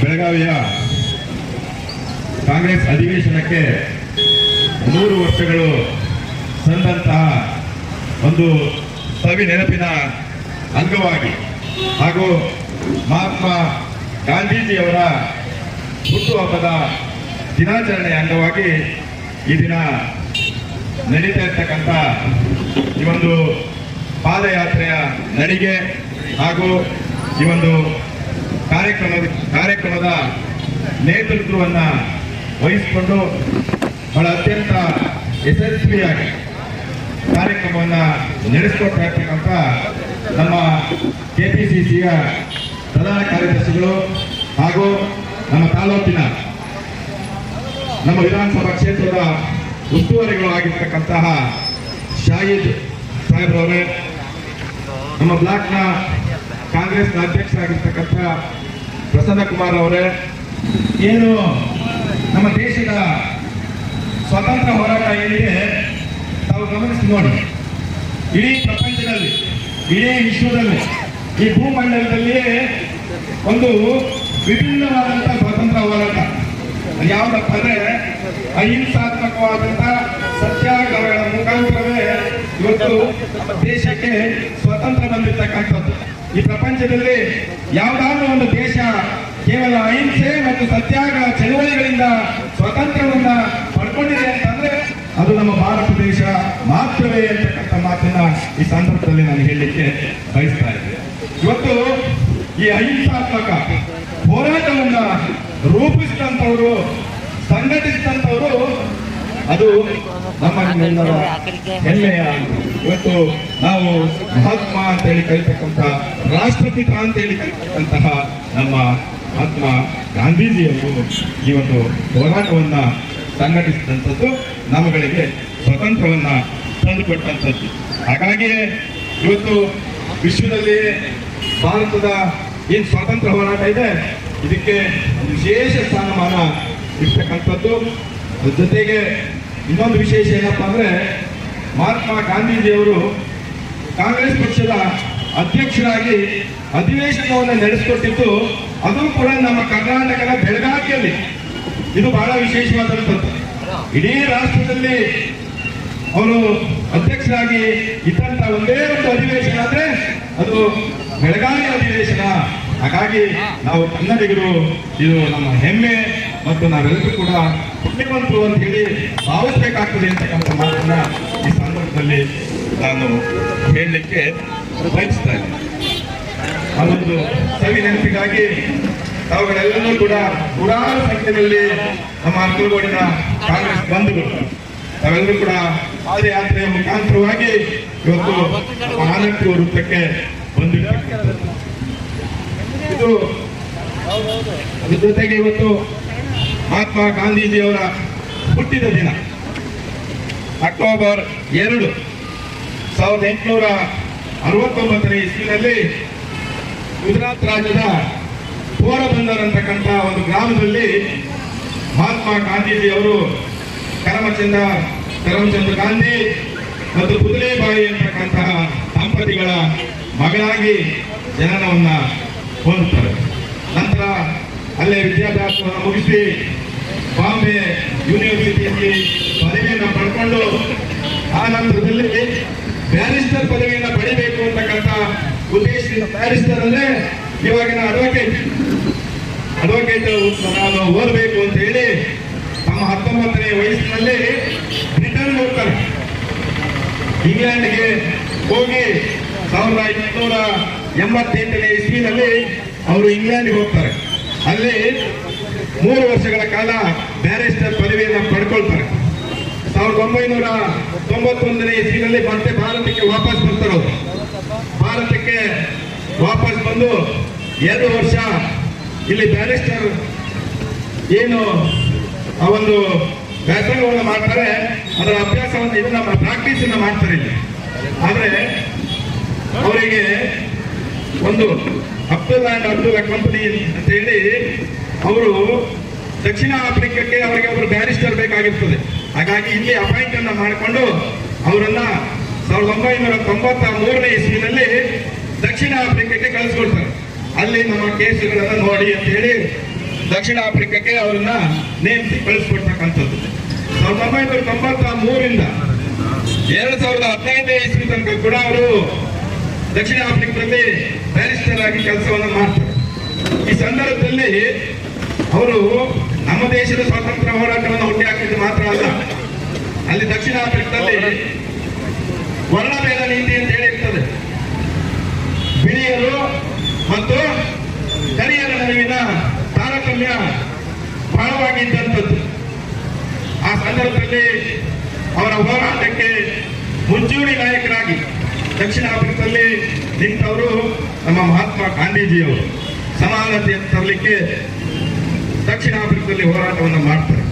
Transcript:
ಬೆಳಗಾವಿಯ ಕಾಂಗ್ರೆಸ್ ಅಧಿವೇಶನಕ್ಕೆ ನೂರು ವರ್ಷಗಳು ಸಂದಂತಹ ಒಂದು ಸವಿ ನೆನಪಿನ ಅಂಗವಾಗಿ ಹಾಗೂ ಮಹಾತ್ಮ ಗಾಂಧೀಜಿಯವರ ಹುಟ್ಟುಹಬ್ಬದ ದಿನಾಚರಣೆಯ ಅಂಗವಾಗಿ ಈ ದಿನ ನಡೀತಾ ಇರ್ತಕ್ಕಂಥ ಈ ಒಂದು ಪಾದಯಾತ್ರೆಯ ನಡಿಗೆ ಹಾಗೂ ಈ ಒಂದು ಕಾರ್ಯಕ್ರಮದ ಕಾರ್ಯಕ್ರಮದ ನೇತೃತ್ವವನ್ನು ವಹಿಸಿಕೊಂಡು ಬಹಳ ಅತ್ಯಂತ ಯಶಸ್ವಿಯಾಗಿ ಕಾರ್ಯಕ್ರಮವನ್ನು ನಡೆಸಿಕೊಡ್ತಾ ನಮ್ಮ ಕೆ ಪಿ ಸಿ ಸಿಯ ಪ್ರಧಾನ ಕಾರ್ಯದರ್ಶಿಗಳು ಹಾಗೂ ನಮ್ಮ ತಾಲೂಕಿನ ನಮ್ಮ ವಿಧಾನಸಭಾ ಕ್ಷೇತ್ರದ ಉಸ್ತುವಾರಿಗಳು ಆಗಿರ್ತಕ್ಕಂತಹ ಶಾಹಿದ್ ಸಾಹೇಬ್ರವರೇ, ನಮ್ಮ ಬ್ಲಾಕ್ನ ಕಾಂಗ್ರೆಸ್ನ ಅಧ್ಯಕ್ಷರಾಗಿರ್ತಕ್ಕಂಥ ಪ್ರಸನ್ನ ಕುಮಾರ್ ಅವರೇ, ಏನು ನಮ್ಮ ದೇಶದ ಸ್ವತಂತ್ರ ಹೋರಾಟ ಏನಿದೆ, ತಾವು ಗಮನಿಸಿ ನೋಡಿ. ಇಡೀ ಪ್ರಪಂಚದಲ್ಲಿ, ಇಡೀ ವಿಶ್ವದಲ್ಲಿ, ಈ ಭೂಮಂಡಲದಲ್ಲಿಯೇ ಒಂದು ವಿಭಿನ್ನವಾದಂಥ ಸ್ವತಂತ್ರ ಹೋರಾಟ. ಯಾವುದಪ್ಪ ಅಂದ್ರೆ ಅಹಿಂಸಾತ್ಮಕವಾದಂತಹ ಸತ್ಯಾಗ್ರಹಗಳ ಮುಖಾಂತರವೇ ಇವತ್ತು ದೇಶಕ್ಕೆ ಸ್ವತಂತ್ರ ಬಂದಿರತಕ್ಕಂಥದ್ದು. ಈ ಪ್ರಪಂಚದಲ್ಲಿ ಯಾವುದಾದ್ರೂ ಒಂದು ದೇಶ ಕೇವಲ ಅಹಿಂಸೆ ಮತ್ತು ಸತ್ಯಾಗ್ರಹ ಚಳುವಳಿಗಳಿಂದ ಸ್ವತಂತ್ರವನ್ನ ಪಡ್ಕೊಂಡಿದೆ ಅಂತಂದ್ರೆ ಅದು ನಮ್ಮ ಭಾರತ ದೇಶ ಮಾತ್ರವೇ ಅಂತಕ್ಕಂಥ ಮಾತನ್ನ ಈ ಸಂದರ್ಭದಲ್ಲಿ ನಾನು ಹೇಳಲಿಕ್ಕೆ ಬಯಸ್ತಾ ಇದ್ದೆ. ಇವತ್ತು ಈ ಅಹಿಂಸಾತ್ಮಕ ಹೋರಾಟವನ್ನ ರೂಪಿಸಿದಂಥವರು, ಸಂಘಟಿಸಿದಂಥವರು ಅದು ನಮ್ಮೆಲ್ಲರ ಹೆಮ್ಮೆಯ ಇವತ್ತು ನಾವು ಮಹಾತ್ಮ ಅಂತ ಹೇಳಿ ಕಲಿತಕ್ಕಂತಹ ರಾಷ್ಟ್ರಪಿತ ಅಂತ ಹೇಳಿ ಕಲಿತಕ್ಕಂತಹ ನಮ್ಮ ಮಹಾತ್ಮ ಗಾಂಧೀಜಿಯವರು ಈ ಒಂದು ಹೋರಾಟವನ್ನ ಸಂಘಟಿಸಿದಂಥದ್ದು ನಮ್ಮಗಳಿಗೆ ಸ್ವತಂತ್ರವನ್ನ ತಂದುಕೊಟ್ಟಂಥದ್ದು. ಹಾಗಾಗಿಯೇ ಇವತ್ತು ವಿಶ್ವದಲ್ಲಿ ಭಾರತದ ಏನು ಸ್ವಾತಂತ್ರ್ಯ ಹೋರಾಟ ಇದೆ, ಇದಕ್ಕೆ ವಿಶೇಷ ಸ್ಥಾನಮಾನ ಇರ್ತಕ್ಕಂಥದ್ದು. ಜೊತೆಗೆ ಇನ್ನೊಂದು ವಿಶೇಷ ಏನಪ್ಪ ಅಂದ್ರೆ ಮಹಾತ್ಮ ಗಾಂಧೀಜಿಯವರು ಕಾಂಗ್ರೆಸ್ ಪಕ್ಷದ ಅಧ್ಯಕ್ಷರಾಗಿ ಅಧಿವೇಶನವನ್ನು ನಡೆಸಿಕೊಟ್ಟಿದ್ದು, ಅದು ಕೂಡ ನಮ್ಮ ಕರ್ನಾಟಕದ ಬೆಳಗಾವಿಯಲ್ಲಿ. ಇದು ಬಹಳ ವಿಶೇಷವಾದಂಥದ್ದು. ಇಡೀ ರಾಷ್ಟ್ರದಲ್ಲಿ ಅವರು ಅಧ್ಯಕ್ಷರಾಗಿ ಇದ್ದಂತ ಒಂದೇ ಒಂದು ಅಧಿವೇಶನ ಆದರೆ ಅದು ಬೆಳಗಾವಿ ಅಧಿವೇಶನ. ಹಾಗಾಗಿ ನಾವು ಕನ್ನಡಿಗರು ಇದು ನಮ್ಮ ಹೆಮ್ಮೆ ಮತ್ತು ನಾವೆಲ್ಲರೂ ಕೂಡ ಪುಣ್ಯವಂತರು ಅಂತ ಹೇಳಿ ಭಾವಿಸ್ಬೇಕಾಗ್ತದೆ ಅಂತಕ್ಕಂಥ ಮಾತನ್ನ ಈ ಸಂದರ್ಭದಲ್ಲಿ ನಾನು ಹೇಳಲಿಕ್ಕೆ ಬಯಸ್ತಾ ಇದ್ದೀನಿ. ಒಂದು ಸವಿ ನೆನಪಿಗಾಗಿ ತಾವುಗಳೆಲ್ಲರೂ ಕೂಡ ನೂರಾರು ಸಂಖ್ಯೆಯಲ್ಲಿ ನಮ್ಮ ಅನುಕೂಲಗೋಡಿನ ಕಾಂಗ್ರೆಸ್ ಬಂಧುಗಳು. ತಾವೆಲ್ಲರೂ ಕೂಡ ಪಾದಯಾತ್ರೆಯ ಮುಖಾಂತರವಾಗಿ ಇವತ್ತು ಆನಂದ ವೃತ್ತಕ್ಕೆ ಬಂದಿರ್ತಕ್ಕಂಥದ್ದು. ಇದು, ಅದ್ರ ಜೊತೆಗೆ ಇವತ್ತು ಮಹಾತ್ಮ ಗಾಂಧೀಜಿಯವರ ಹುಟ್ಟಿದ ದಿನ. ಅಕ್ಟೋಬರ್ ಎರಡು ಸಾವಿರದ ಎಂಟುನೂರ ಅರವತ್ತೊಂಬತ್ತನೇ ಇಸ್ವಿನಲ್ಲಿ ಗುಜರಾತ್ ರಾಜ್ಯದ ಪೋರಬಂದರ್ ಅಂತಕ್ಕಂಥ ಒಂದು ಗ್ರಾಮದಲ್ಲಿ ಮಹಾತ್ಮ ಗಾಂಧೀಜಿಯವರು ಕರಮಚಂದ್ರ ಕರಮಚಂದ್ರ ಗಾಂಧಿ ಮತ್ತು ಕುದುರೆಬಾಯಿ ಅಂತಕ್ಕಂತಹ ದಂಪತಿಗಳ ಮಗಳಾಗಿ ಜನನವನ್ನು ಹೊಂದುತ್ತಾರೆ. ನಂತರ ಅಲ್ಲೇ ವಿದ್ಯಾಭ್ಯಾಸವನ್ನು ಮುಗಿಸಿ ಬಾಂಬೆ ಯೂನಿವರ್ಸಿಟಿಯಲ್ಲಿ ಪದವಿಯನ್ನು ಪಡ್ಕೊಂಡು ಆ ನಂತರದಲ್ಲಿ ಬ್ಯಾರಿಸ್ಟರ್ ಪದವಿಯನ್ನು ಪಡಿಬೇಕು ಅಂತಕ್ಕಂಥ ಉದ್ದೇಶದಿಂದ ಬ್ಯಾರಿಸ್ಟರ್ ಅಂದ್ರೆ ಇವಾಗಿನ ಅಡ್ವೊಕೇಟ್ ಅಡ್ವೊಕೇಟ್ ನಾನು ಓದಬೇಕು ಅಂತ ಹೇಳಿ ತಮ್ಮ ಹತ್ತೊಂಬತ್ತನೇ ವಯಸ್ಸಿನಲ್ಲಿ ಬ್ರಿಟನ್ ಹೋಗ್ತಾರೆ. ಇಂಗ್ಲೆಂಡ್ಗೆ ಹೋಗಿ ಸಾವಿರದ ಎಂಟುನೂರ ಎಂಬತ್ತೆಂಟನೇ ಇಸ್ವಿನಲ್ಲಿ ಅವರು ಇಂಗ್ಲೆಂಡ್ಗೆ ಹೋಗ್ತಾರೆ. ಅಲ್ಲಿ ಮೂರು ವರ್ಷಗಳ ಕಾಲ ಬ್ಯಾರಿಸ್ಟರ್ ಪದವಿಯನ್ನು ಪಡ್ಕೊಳ್ತಾರೆ. ಸಾವಿರದ ಒಂಬೈನೂರ ತೊಂಬತ್ತೊಂದನೇ ಇಸ್ವಿನಲ್ಲಿ ಮತ್ತೆ ಭಾರತಕ್ಕೆ ವಾಪಸ್ ಬರ್ತಾರೆ ಭಾರತಕ್ಕೆ ವಾಪಸ್ ಬಂದು ಎರಡು ವರ್ಷ ಇಲ್ಲಿ ಬ್ಯಾರಿಸ್ಟರ್ ಏನು ಆ ಒಂದು ವ್ಯಾಸಂಗವನ್ನು ಮಾಡ್ತಾರೆ, ಅದರ ಅಭ್ಯಾಸವನ್ನು ಇದನ್ನ ಪ್ರಾಕ್ಟೀಸ್ ಅನ್ನ ಮಾಡ್ತಾರೆ ಇಲ್ಲಿ. ಆದರೆ ಅವರಿಗೆ ಒಂದು ಅಬ್ದುಲ್ ಅಂಡ್ ಅಬ್ದುಲ್ಲಾ ಕಂಪನಿ ಅಂತ ಹೇಳಿ ಅವರು ದಕ್ಷಿಣ ಆಫ್ರಿಕಕ್ಕೆ ಅವರಿಗೆ ಒಬ್ಬರು ಬ್ಯಾರಿಸ್ಟರ್ ಬೇಕಾಗಿರ್ತದೆ. ಹಾಗಾಗಿ ಇಲ್ಲಿ ಅಪಾಯಿಂಟ್ ಅನ್ನ ಮಾಡಿಕೊಂಡು ಅವರನ್ನ ಸಾವಿರದ ಒಂಬೈನೂರ ತೊಂಬತ್ತ ಮೂರನೇ ಇಸ್ವಿನಲ್ಲಿ ದಕ್ಷಿಣ ಆಫ್ರಿಕಕ್ಕೆ ಕಳಿಸ್ಕೊಳ್ತಾರೆ ಅಲ್ಲಿ ನಮ್ಮ ಕೇಸುಗಳನ್ನ ನೋಡಿ ಅಂತ ಹೇಳಿ ದಕ್ಷಿಣ ಆಫ್ರಿಕಾಕ್ಕೆ ಅವರನ್ನ ನೇಮಿಸಿ ಕಳಿಸ್ಕೊಡ್ತಕ್ಕಂಥದ್ದು. ಸಾವಿರದ ಒಂಬೈನೂರ ತೊಂಬತ್ತ ಮೂರಿಂದ ಎರಡು ಸಾವಿರದ ಹದಿನೈದನೇ ಇಸ್ವಿ ತನಕ ಕೂಡ ಅವರು ದಕ್ಷಿಣ ಆಫ್ರಿಕಾದಲ್ಲಿ ಬ್ಯಾರಿಸ್ಟರ್ ಆಗಿ ಕೆಲಸವನ್ನು ಮಾಡ್ತಾರೆ. ಈ ಸಂದರ್ಭದಲ್ಲಿ ಅವರು ನಮ್ಮ ದೇಶದ ಸ್ವಾತಂತ್ರ್ಯ ಹೋರಾಟವನ್ನು ಹುಟ್ಟಿ ಹಾಕಿದ್ದು ಮಾತ್ರ ಅಲ್ಲ. ಅಲ್ಲಿ ದಕ್ಷಿಣ ಆಫ್ರಿಕಾದಲ್ಲಿ ವರ್ಣಭೇದ ನೀತಿ ಅಂತ ಹೇಳಿ ಇರ್ತದೆ. ಬಿಳಿಯರು ಮತ್ತು ಕರಿಯರ ನಡುವಿನ ತಾರತಮ್ಯ ಬಹಳವಾಗಿದ್ದಂಥದ್ದು. ಆ ಸಂದರ್ಭದಲ್ಲಿ ಅವರ ಹೋರಾಟಕ್ಕೆ ಮುಂಚೂಣಿ ನಾಯಕರಾಗಿ ದಕ್ಷಿಣ ಆಫ್ರಿಕಾದಲ್ಲಿ ನಿಂತವರು ನಮ್ಮ ಮಹಾತ್ಮ ಗಾಂಧೀಜಿಯವರು. ಸಮಾನತೆಯನ್ನು ತರಲಿಕ್ಕೆ ದಕ್ಷಿಣ ಆಫ್ರಿಕಾದಲ್ಲಿ ಹೋರಾಟವನ್ನು ಮಾಡ್ತಾರೆ.